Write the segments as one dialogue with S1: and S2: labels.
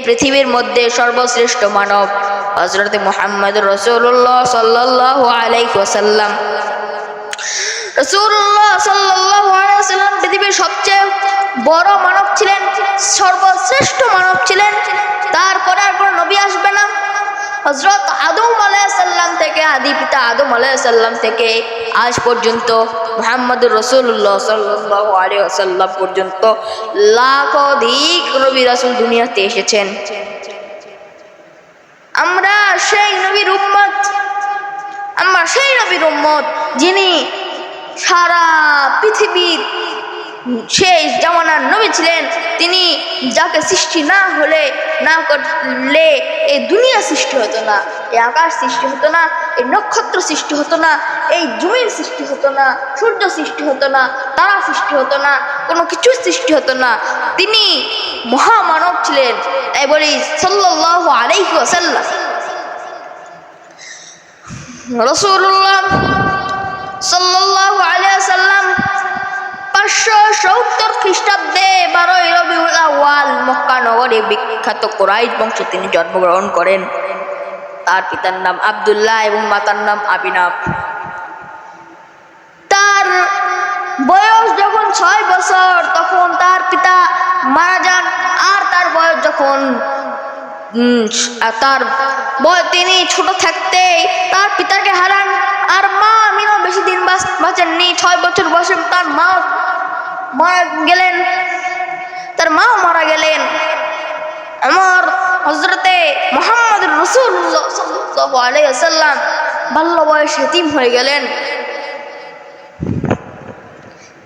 S1: পৃথিবীর মধ্যে সর্বশ্রেষ্ঠ মানব হজরত মোহাম্মদ রসুল্লাহ সাল্লাহ আলাইসাল্লাম রসুল্লাহ সাল্লাম পৃথিবীর সবচেয়ে বড় মানব ছিলেন, সর্বশ্রেষ্ঠ মানব ছিলেন তারপরে আর কোনো নবী আসবে না হজরত আদম আলাইসাল্লাম থেকে আদি পিতা আদম আলাইসাল্লাম থেকে আজ পর্যন্ত মোহাম্মদুর রসুল্লাহ সাল্লাহ আলিয়াল্লাম পর্যন্ত লাখ অধিক নবী রাসুল দুনিয়াতে এসেছেন। আমরা সেই নবীর উম্মত, আমরা সেই নবীর উম্মত যিনি সারা পৃথিবীর শেষ জামানার নবী ছিলেন, তিনি যাকে সৃষ্টি না হলে, না করলে এই দুনিয়া সৃষ্টি হতো না, এই আকাশ সৃষ্টি হতো না, এই নক্ষত্র সৃষ্টি হতো না, এই জমির সৃষ্টি হতো না, সূর্য সৃষ্টি হতো না, তারা সৃষ্টি হতো না, কোনো কিছু সৃষ্টি হতো না। তিনি মহামানব ছিলেন, তাই বলি সাল্লাহ আলাইহি ওয়াসাল্লাম। রসুল্লাহ সাল্লাহ আলিয়াল্লাম পাঁচশো সত্তর খ্রিস্টাব্দে বারোই রবিউল আওয়াল মক্কা নগরে বিখ্যাত কোরাইশ বংশে তিনি জন্মগ্রহণ করেন। তার পিতার নাম আবদুল্লাহ এবং মাতার নাম আবিনাব। তার বয়স যখন ছয় বছর, তখন তার পিতা মারা যান আর তার বয়স যখন তার তিনি ছোট থাকতে তার পিতাকে হারান। আর মা আমিনও বেশি দিন বাঁচেননি। ছয় বছর বয়সে তার মা মারা গেলেন। তার মা মারা গেলেন। আমার হজরতে মোহাম্মদ রসুল্লাহ আলাইসাল্লাম বাল্য বয়স হেতিম হয়ে গেলেন।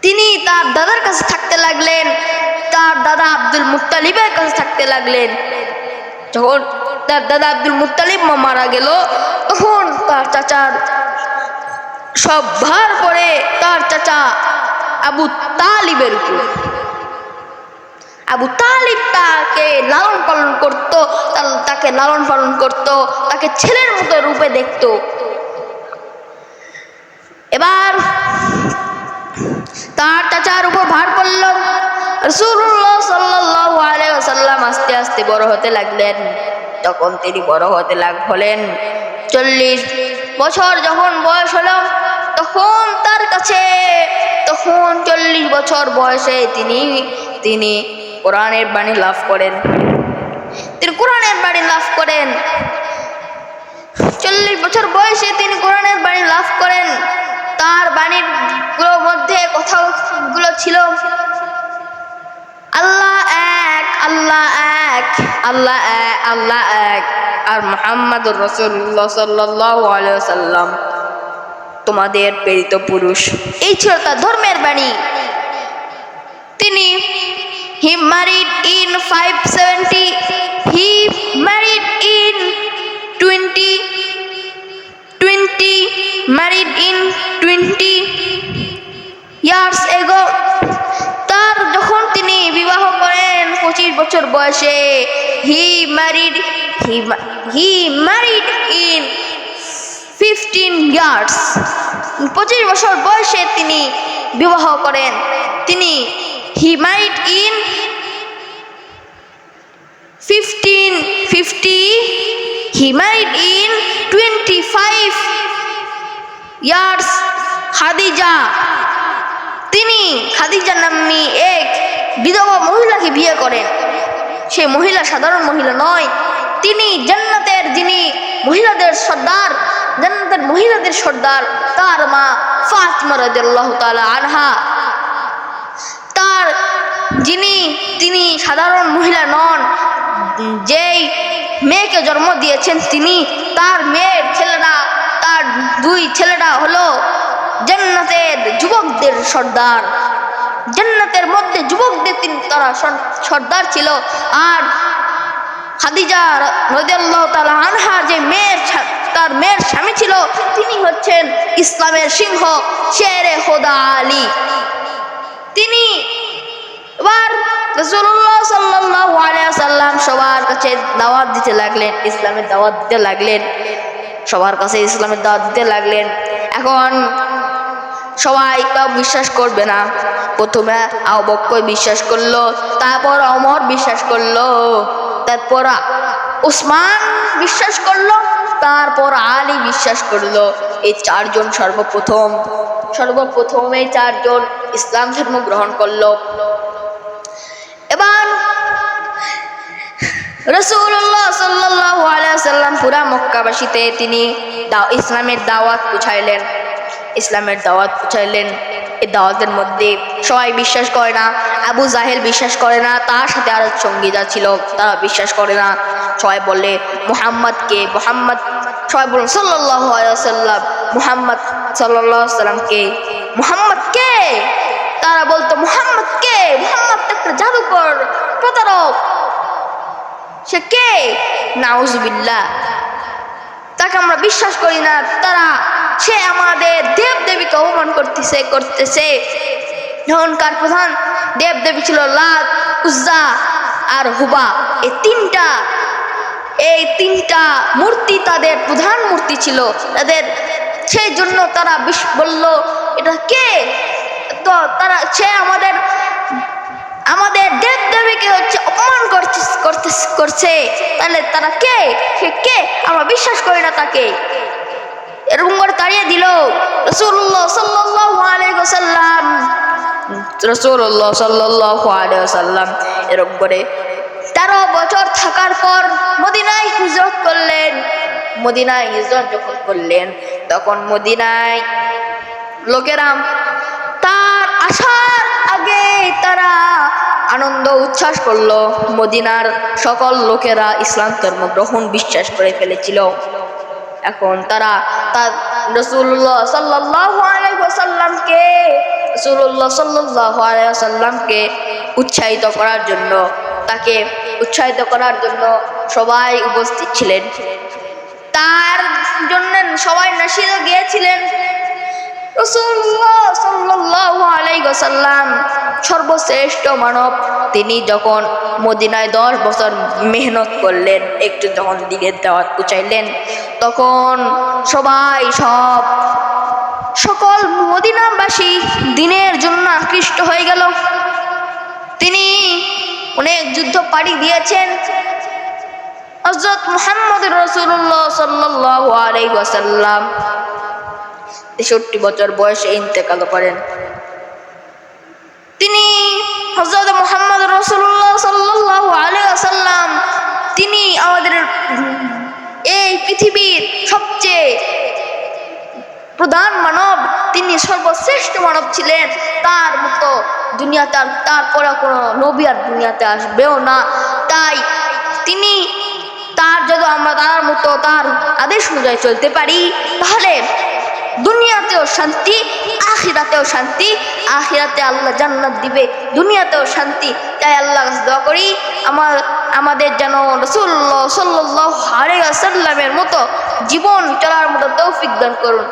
S1: তিনি তার দাদার কাছে থাকতে লাগলেন। তার দাদা আব্দুল মুত্তালিবের কাছে থাকতে লাগলেন। যখন তার দাদা আব্দুল মুত্তালিব মা মারা গেল, তখন তার চাচার সব ভার পরে তার চাচা আবু তালিবের উপর। আবু তালিব তাকে লালন পালন করতো তাকে লালন পালন করতো, তাকে ছেলের মতো রূপে দেখতো। এবার তার চাচার উপর ভার পড়ল। রসুল্লাহ সাল্লাহ আলাইসাল্লাম আস্তে আস্তে বড় হতে লাগলেন। তখন তিনি বড় হতে লাগ, হলেন। চল্লিশ বছর যখন বয়স হলো, তখন তার কাছে তখন চল্লিশ বছর বয়সে তিনি তিনি কোরআনের বাণী লাভ করেন। তিনি কোরআনের বাণী লাভ করেন। চল্লিশ বছর বয়সে তিনি কোরআনের বাণী লাভ করেন। তার বাণীরগুলোর মধ্যে কথাগুলো ছিল, আল্লাহ এক আল্লাহ এক আল্লাহ এক আল্লাহ এক, আর মোহাম্মদ রসুল্লাহ সাল্লাহ সাল্লাম তোমাদের প্রেরিত পুরুষ। এই ছিল তার ধর্মের বাণী। তিনি he married in five seventy he married in twenty twenty married in twenty years ago তার যখন তিনি বিবাহ করেন পঁচিশ বছর বয়সে he married he he married in fifteen years পঁচিশ বছর বয়সে তিনি বিবাহ করেন। তিনি he married in fifteen fifty he married in twenty five years Khadija তিনি খাদিজা নাম্নী এক বিধবা মহিলাকে বিয়ে করেন। সে মহিলা সাধারণ মহিলা নয়। তিনি জান্নাতের যিনি মহিলাদের সর্দার জান্নাতের মহিলাদের সর্দার তার মা ফাতমা রাদিয়াল্লাহু তাআলা আনহা। তার যিনি, তিনি সাধারণ মহিলা নন, যেই মেয়েকে জন্ম দিয়েছেন তিনি, তার মেয়ের ছেলেরা, তার দুই ছেলেরা হলো জান্নাতের যুবকদের সর্দার। জান্নাতের মধ্যে যুবকদের তিনি, তারা সর্দার ছিল। আর খাদিজা রদিয়াল্লাহ তালা আনহা যে মেয়ের তার মেয়ের স্বামী ছিল, তিনি হচ্ছেন ইসলামের সিংহ শেরে হোদা আলী। তিনি এবার রসুল্লাহ সাল্লাহ সাল্লাম সবার কাছে দাওয়াত দিতে লাগলেন, ইসলামের দাওয়াত দিতে লাগলেন, সবার কাছে ইসলামের দাওয়াত দিতে লাগলেন। এখন সবাই কেউ বিশ্বাস করবে না। প্রথমে আবক্কই বিশ্বাস করল, তারপর অমর বিশ্বাস করল, তারপর উসমান বিশ্বাস করল তারপর আলী বিশ্বাস করল, এই চারজন সর্বপ্রথম। সর্বপ্রথম এই চারজন ইসলাম ধর্ম গ্রহণ করল। এবার রসুল্লাহ সাল্লাহ সাল্লাম পুরা মক্কাবাসীতে তিনি ইসলামের দাওয়াত পুছাইলেন। ইসলামের দাওয়াত পুছাইলেন। দাওয়াতের মধ্যে সবাই বিশ্বাস করে না, আবু জাহেল বিশ্বাস করে না, তার সাথে আরও সঙ্গীরা ছিল, তারা বিশ্বাস করে না। সবাই বলে মুহাম্মদকে, মুহাম্মদ। সবাই বলুন সাল্লাহ সাল্লাম মুহাম্মদ সাল্লাহ সাল্লামকে মুহাম্মদ কে? তারা বলতো, মুহাম্মদ কে? মুহাম্মদ একটা জাদুকর প্রতারক। সে কে? নাউজুবিল্লাহ। তাকে আমরা বিশ্বাস করি না। তারা সে আমাদের দেব দেবীকে অপমান করতেছে করতেছে। তখনকার প্রধান দেব দেবী ছিল লাত উজ্জা আর হুবা। এই তিনটা এই তিনটা মূর্তি তাদের প্রধান মূর্তি ছিল। তাদের সেই জন্য তারা বিশ বলল, এটা কে? তো তারা, সে আমাদের আমাদের দেব দেবীকে হচ্ছে অপমান করছে করছে। তাহলে তারা কে? সে কে? আমরা বিশ্বাস করি না তাকে। এরকম করে তাড়িয়ে দিল। রসুল্লাহ সাল্লাহ আলাইসাল্লাম রসুল্লাহ সাল্লাহ আলাইসাল্লাম এরকম করে তেরো বছর থাকার পর মদিনায় হিজরত করলেন। মদিনায় হিজরত যখন করলেন, তখন মদিনায় লোকেরা তার আসার আগে তারা আনন্দ, উচ্ছ্বাস করল। মদিনার সকল লোকেরা ইসলাম ধর্ম গ্রহণ, বিশ্বাস করে ফেলেছিল। এখন তারা তার রসুল্লাহ সাল্লাহ আলাইসাল্লামকে রসুল্লাহ সাল্লাহ আলাইসাল্লামকে উৎসাহিত করার জন্য, তাকে উৎসাহিত করার জন্য সবাই উপস্থিত ছিলেন। তার জন্য সবাই নাসিরও গিয়েছিলেন। সর্বশ্রেষ্ঠ মানব। তিনি যখন মদিনায় দশ বছর মেহনত করলেন, একটু যখন দিনের দেওয়া উচাইলেন তখন সবাই সব, সকল মদিনাবাসী দিনের জন্য আকৃষ্ট হয়ে গেল। তিনি অনেক যুদ্ধ পাড়ি দিয়েছেন। হজরত মুহাম্মদ রসুল্লাহ সাল্লাহ আলাইসাল্লাম তেষট্টি বছর বয়সে ইন্তেকাল করেন। তিনি হজরত মোহাম্মদ রসুল্লাহ সাল্লাহ আলাইসাল্লাম তিনি আমাদের এই পৃথিবীর সবচেয়ে প্রধান মানব, তিনি সর্বশ্রেষ্ঠ মানব ছিলেন। তার মতো দুনিয়াতে তারপরে কোনো নবী আর দুনিয়াতে আসবেও না। তাই তিনি তার যদি আমরা তার মতো তার আদেশ অনুযায়ী চলতে পারি, তাহলে দুনিয়াতেও শান্তি, আখিরাতেও শান্তি। আখিরাতে আল্লাহ জান্নাত দিবে, দুনিয়াতেও শান্তি। তাই আল্লাহ কাছে দোয়া করি, আমার, আমাদের যেন রসুল্লাহ সাল্লাহ সাল্লামের মতো জীবন চলার মতো তৌফিক দান করুন।